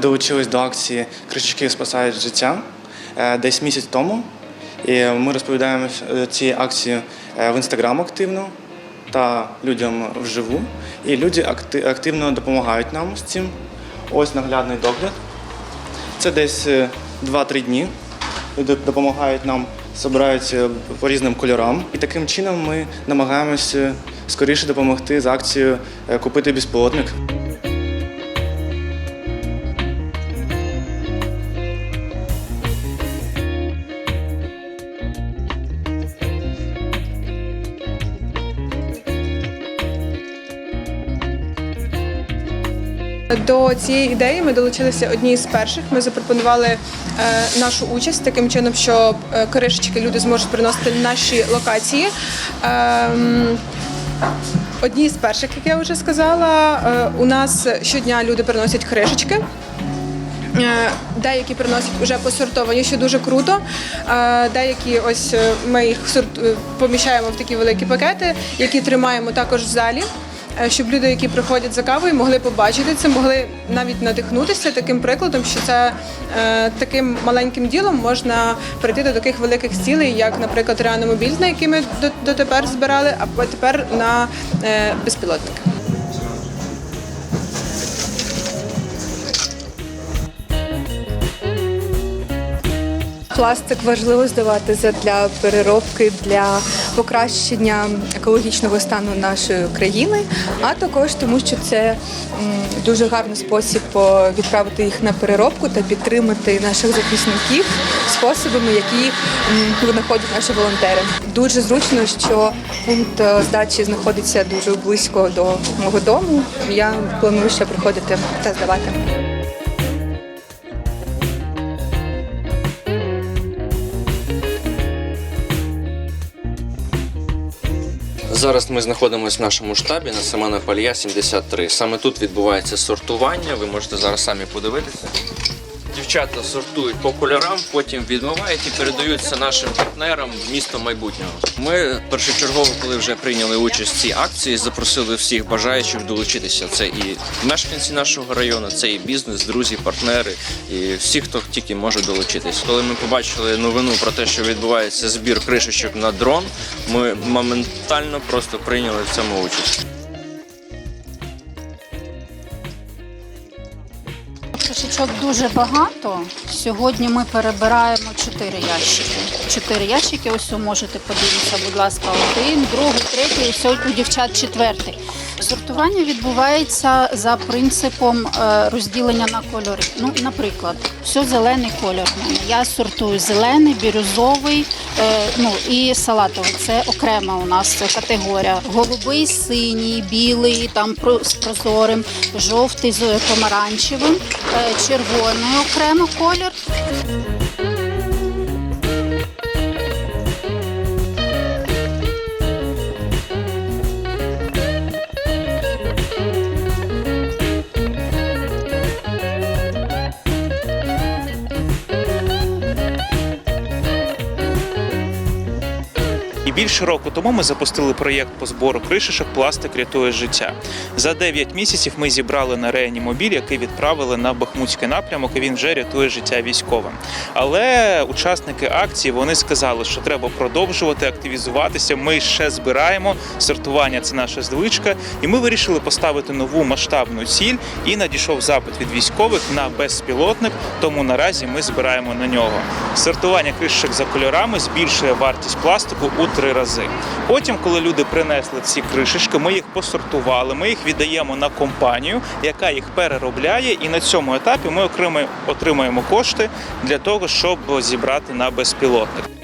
Долучились до акції Крички спасають життя е, десь місяць тому. І ми розповідаємо е, ці акції е, в інстаграм активно та людям вживу. І люди активно допомагають нам з цим. Ось наглядний догляд. Це десь е, 2-3 дні. Люди допомагають нам, збираються по різним кольорам. І таким чином ми намагаємося скоріше допомогти з акцією купити безпілотник. До цієї ідеї ми долучилися одні з перших. Ми запропонували е, нашу участь таким чином, що е, кришечки люди зможуть приносити наші локації. Ем, Одні з перших, як я вже сказала, е, у нас щодня люди приносять кришечки. Деякі приносять вже посортовані, що дуже круто. Деякі ось ми їх сорт- поміщаємо в такі великі пакети, які тримаємо також в залі. Е, Щоб люди, які приходять за кавою, могли побачити це, могли навіть надихнутися таким прикладом, що це е, таким маленьким ділом можна прийти до таких великих цілей, як, наприклад, реанімобіль, на який ми до- дотепер збирали, а тепер на е, безпілотники. Пластик важливо здавати для переробки для покращення екологічного стану нашої країни, а також тому, що це дуже гарний спосіб відправити їх на переробку та підтримати наших захисників способами, які винаходять наші волонтери. Дуже зручно, що пункт е, здачі знаходиться дуже близько до мого дому. Я планую ще приходити та здавати. Зараз ми знаходимося в нашому штабі на Семена Палія 73. Саме тут відбувається сортування. Ви можете зараз самі подивитися. Дівчата сортують по кольорам, потім відмивають і передаються нашим партнерам місто майбутнього. Ми першочергово, коли вже прийняли участь в цій акції, запросили всіх бажаючих долучитися. Це і мешканці нашого району, це і бізнес, друзі, партнери, і всі, хто тільки може долучитись. Коли ми побачили новину про те, що відбувається збір кришечок на дрон, ми моментально просто прийняли в цьому участь. Кришечок дуже багато. Сьогодні ми перебираємо чотири ящики. Чотири ящики. Ось можете подивитися, будь ласка, один, другий, третій, ось у дівчат четвертий. Сортування відбувається за принципом е, розділення на кольори. Ну, наприклад, все зелений кольор. Я сортую зелений, бірюзовий, е, ну і салатовий. Це окрема у нас категорія. Голубий, синій, білий, там з прозорим, жовтий з помаранчевим, е, червоний окремо колір. Більше року тому ми запустили проєкт по збору кришечок Пластик рятує життя. За 9 місяців ми зібрали на реанімобіль, який відправили на Бахмутський напрямок, і він вже рятує життя військовим. Але учасники акції вони сказали, що треба продовжувати активізуватися. Ми ще збираємо сортування це наша звичка, і ми вирішили поставити нову масштабну ціль. І надійшов запит від військових на безпілотник. Тому наразі ми збираємо на нього. Сортування кришечок за кольорами збільшує вартість пластику у три рази. Потім, коли люди принесли ці кришечки, ми їх посортували, ми їх віддаємо на компанію, яка їх переробляє, і на цьому етапі ми окремо отримуємо кошти для того, щоб зібрати на безпілотник.